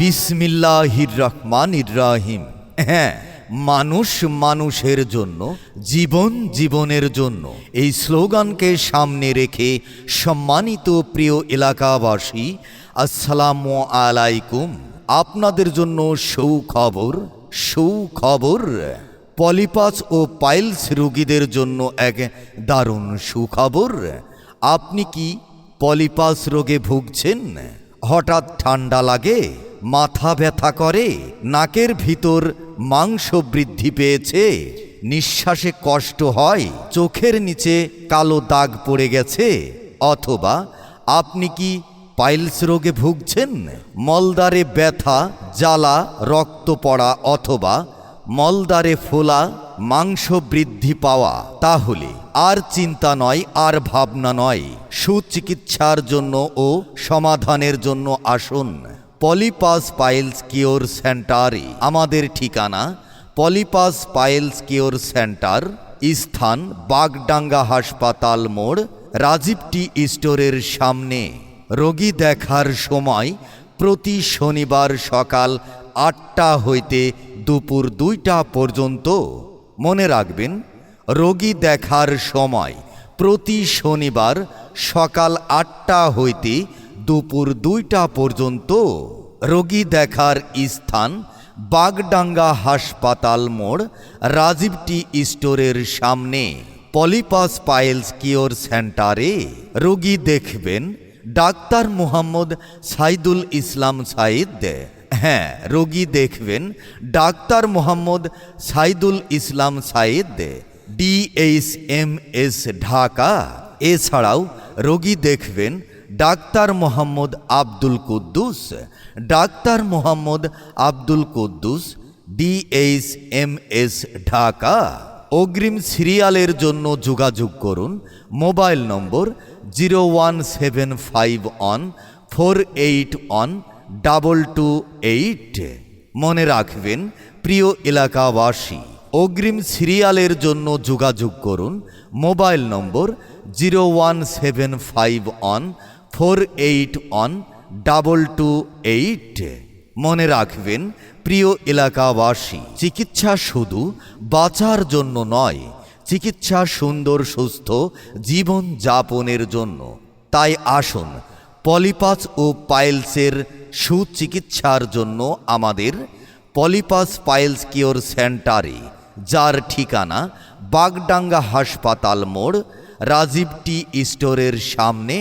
বিসমিল্লাহির রহমান ইব্রাহিম হ্যাঁ মানুষ মানুষের জন্য, জীবন জীবনের জন্য এই স্লোগানকে সামনে রেখে সম্মানিত প্রিয় এলাকাবাসী, আসসালামু আলাইকুম। আপনাদের জন্য সুখবর সুখবর, পলিপাস ও পাইলস রোগীদের জন্য এক দারুণ সুখবর। আপনি কি পলিপাস রোগে ভুগছেন? হঠাৎ ঠান্ডা লাগে? মাথা ব্যথা করে, নাকের ভিতর মাংস বৃদ্ধি পেয়েছে। নিঃশ্বাসে কষ্ট হয়, চোখের নিচে কালো দাগ পড়ে গেছে। অথবা আপনি কি পাইলস রোগে ভুগছেন? মলদারে ব্যথা, জ্বালা, রক্ত পড়া অথবা মলদারে ফোলা, মাংস বৃদ্ধি পাওয়া, তাহলে আর চিন্তা নয়, আর ভাবনা নয়। সুচিকিৎসার জন্য ও সমাধানের জন্য আসুন। পলিপাস পাইলস কিওর সেন্টারে আমাদের ঠিকানা। পলিপাস পাইলস কিওর সেন্টার স্থান বাগডাঙ্গা হাসপাতাল মোড় রাজীব টি স্টোরের সামনে। রোগী দেখার সময় প্রতি শনিবার সকাল আটটা হইতে দুপুর দুইটা পর্যন্ত মনে রাখবেন, রোগী দেখার সময় প্রতি শনিবার সকাল আটটা হইতে দুপুর দুইটা পর্যন্ত রোগী দেখার স্থান, বাগডাঙ্গা হাসপাতাল মোড়, রাজীব টি স্টোরের সামনে। পলিপাস পাইলস কিওর সেন্টারে রোগী দেখবেন ডাক্তার মোহাম্মদ সাইদুল ইসলাম সাইদ। হ্যাঁ রোগী দেখবেন doctor Mohammad Saidul Islam Sayeed. D H M S Dhaka. এছাড়াও রোগী দেখবেন doctor Mohammad Abdul Quddus, doctor Mohammad Abdul Quddus D H M S Dhaka. অগ্রিম সিরিয়ালের জন্য যোগাযোগ করুন, মোবাইল নম্বর zero one seven five one four eight one double two eight. মনে রাখবেন, প্রিয় এলাকাবাসী, অগ্রিম সিরিয়ালের জন্য যোগাযোগ করুন, মোবাইল নম্বর zero one seven five one four eight one double two eight মনে রাখবেন, প্রিয় এলাকাবাসী, চিকিৎসা শুধু বাঁচার জন্য নয়, চিকিৎসা সুন্দর, সুস্থ জীবন যাপনের জন্য। তাই আসুন, পলিপাস ও পাইলসের সুচিকিৎসার জন্য আমাদের পলিপাস পাইলস কিওর সেন্টারে, যার ঠিকানা বাগডাঙ্গা হাসপাতাল মোড়, রাজীব টি স্টোরের সামনে।